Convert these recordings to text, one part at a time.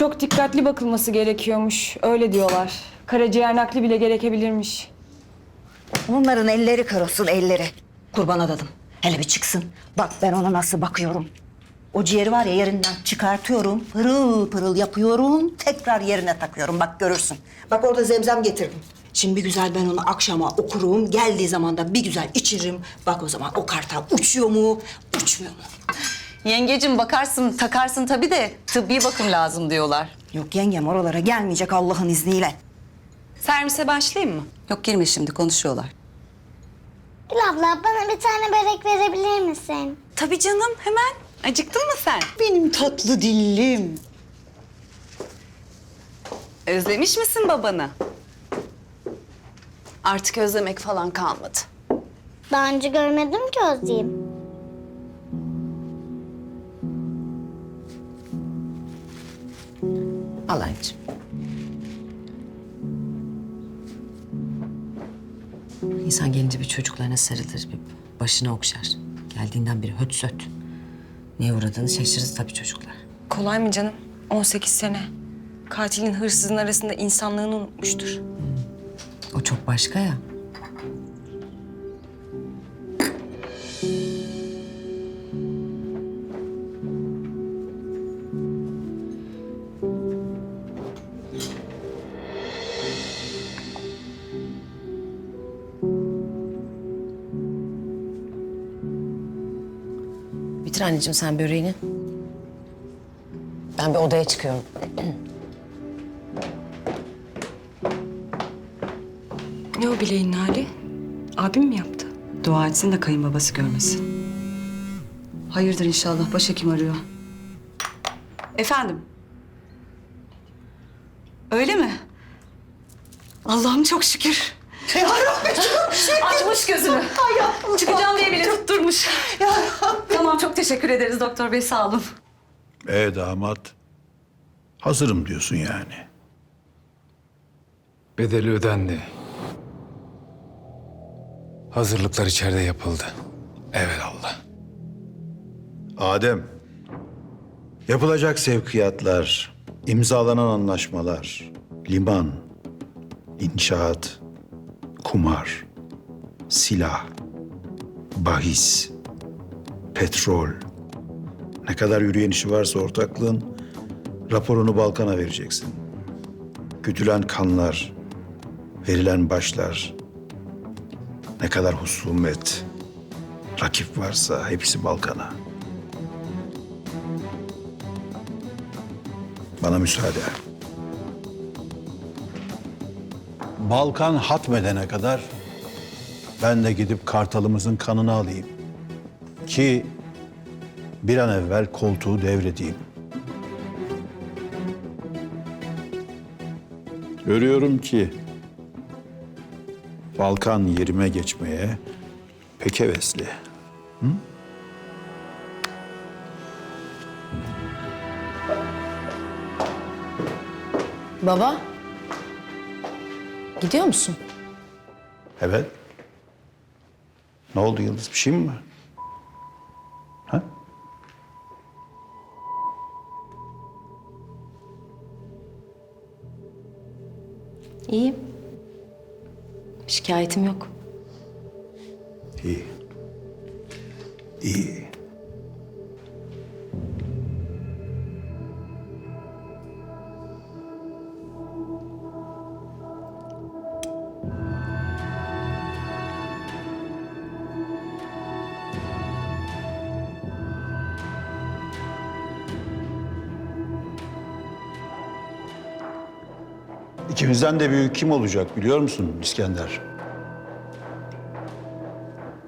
Çok dikkatli bakılması gerekiyormuş. Öyle diyorlar. Karaciğer nakli bile gerekebilirmiş. Onların elleri olsun elleri. Kurban adadım. Hele bir çıksın. Bak ben ona nasıl bakıyorum. O ciğeri var ya yerinden çıkartıyorum. Pırıl pırıl yapıyorum. Tekrar yerine takıyorum. Bak görürsün. Bak orada zemzem getirdim. Şimdi bir güzel ben onu akşama okurum. Geldiği zaman da bir güzel içiririm. Bak o zaman o kartal uçuyor mu, uçmuyor mu? Yengecim bakarsın, takarsın tabii de tıbbi bakım lazım diyorlar. Yok yengem oralara gelmeyecek Allah'ın izniyle. Servise başlayayım mı? Yok girme şimdi konuşuyorlar. Gül abla bana bir tane börek verebilir misin? Tabii canım hemen. Acıktın mı sen? Benim tatlı dillim. Özlemiş misin babanı? Artık özlemek falan kalmadı. Daha önce görmedim ki Özleyeyim. Al anneciğim. İnsan gelince bir çocuklarına sarılır, bir başına okşar. Geldiğinden beri höt söt. Neye uğradığını şaşırır tabii çocuklar. Kolay mı canım? 18 sene. Katilin hırsızın arasında insanlığını unutmuştur. O çok başka ya. Bitir anneciğim sen böreğini. Ben bir odaya çıkıyorum. Ne o bileğin hali? Abim mi yaptı? Dua etsin de kayınbabası görmesin. Hayırdır inşallah başhekim arıyor. Efendim? Öyle mi? Allah'ım çok şükür. Açmış gözünü. Çıkacağım diye bile tutturmuş. tamam çok teşekkür ederiz doktor bey sağ olun. E damat, hazırım diyorsun yani. Bedeli ödendi. Hazırlıklar içeride yapıldı. Evelallah. Adem, yapılacak sevkiyatlar, imzalanan anlaşmalar, liman, inşaat, kumar, silah, bahis, petrol, ne kadar yürüyen işi varsa ortaklığın raporunu Balkan'a vereceksin. Güdülen kanlar, verilen başlar, ne kadar husumet, rakip varsa hepsi Balkan'a. Bana müsaade. Balkan hatmedene kadar ben de gidip kartalımızın kanını alayım. Ki bir an evvel koltuğu devredeyim. Görüyorum ki Balkan yerime geçmeye pek hevesli. Baba. Gidiyor musun? Evet. Ne oldu Yıldız? Bir şey mi var? Ha? İyiyim. Şikayetim yok. İyi. İyi. İkimizden de büyük kim olacak biliyor musun İskender?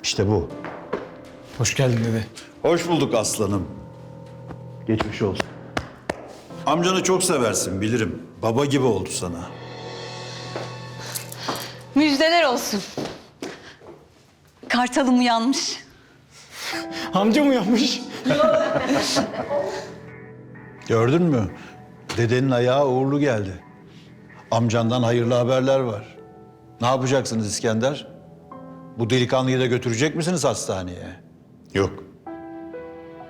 İşte bu. Hoş geldin dede. Hoş bulduk aslanım. Geçmiş olsun. Amcanı çok seversin bilirim. Baba gibi oldu sana. Müjdeler olsun. Kartalım uyanmış. Amca mı yapmış? Gördün mü? Dedenin ayağı uğurlu geldi. Amcandan hayırlı haberler var. Ne yapacaksınız İskender? Bu delikanlıyı da götürecek misiniz hastaneye? Yok.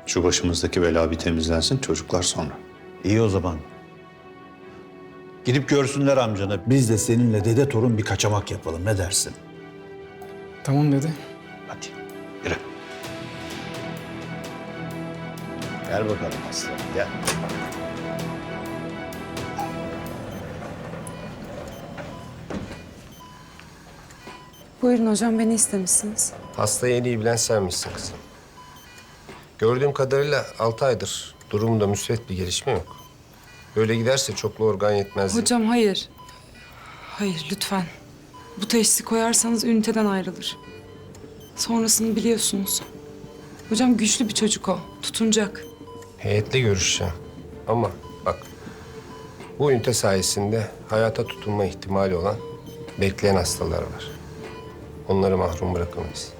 Şu başımızdaki bela bir temizlensin çocuklar sonra. İyi o zaman. Gidip görsünler amcanı. Biz de seninle dede torun bir kaçamak yapalım. Ne dersin? Tamam dede. Hadi yürü. Gel bakalım aslanım gel. Buyurun hocam beni istemişsiniz. Hastayı en iyi bilen senmişsin kızım. Gördüğüm kadarıyla altı aydır durumunda müsbet bir gelişme yok. Böyle giderse çoklu organ yetmezliği. Hocam hayır. Hayır lütfen. Bu teşhisi koyarsanız üniteden ayrılır. Sonrasını biliyorsunuz. Hocam güçlü bir çocuk o. Tutunacak. Heyetle görüşeceğim. Ama bak bu ünite sayesinde hayata tutunma ihtimali olan bekleyen hastalar var. Onları mahrum bırakamayız.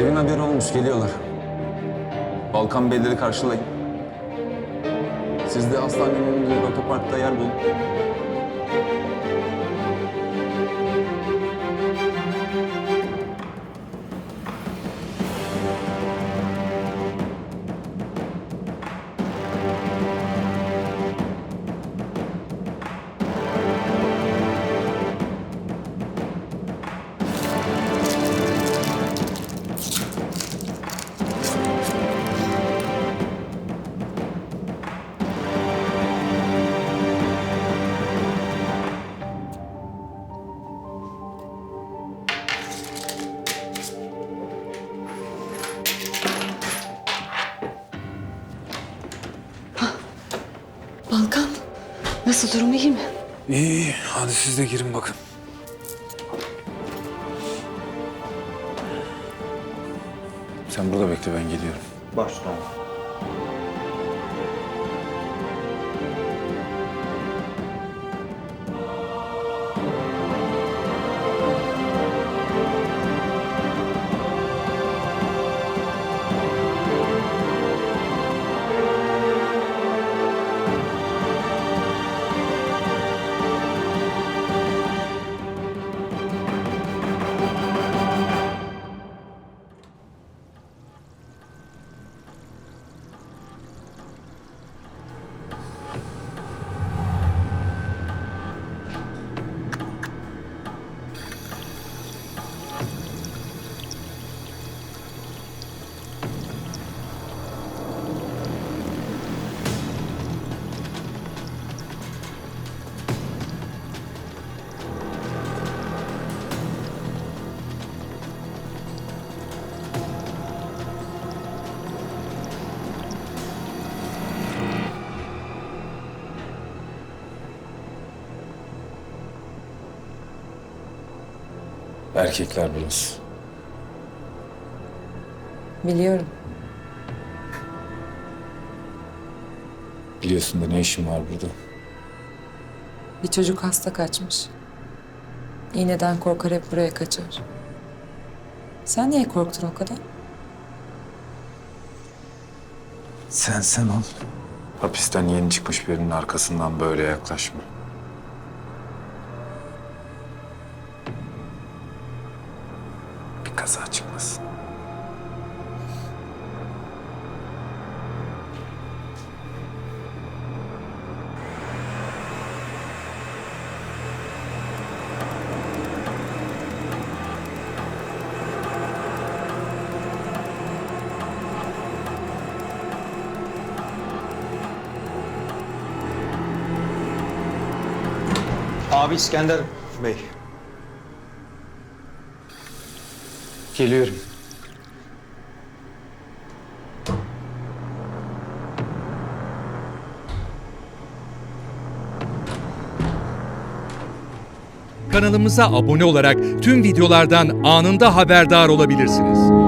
Evin haberi olmuş, geliyorlar. Balkan Beyleri karşılayın. Siz de hastanenin önünde otoparkta yer bulun. Nasıl durum iyi mi? İyi, iyi. Hadi siz de girin bakın. Sen burada bekle, ben geliyorum. Başla. Erkekler burası. Biliyorum. Biliyorsun da ne işin var burada? Bir çocuk hasta kaçmış. İğneden korkar hep buraya kaçar. Sen niye korktun o kadar? Sen sen ol. Hapisten yeni çıkmış birinin arkasından böyle yaklaşma. Abi İskender Bey. Geliyorum. Kanalımıza abone olarak tüm videolardan anında haberdar olabilirsiniz.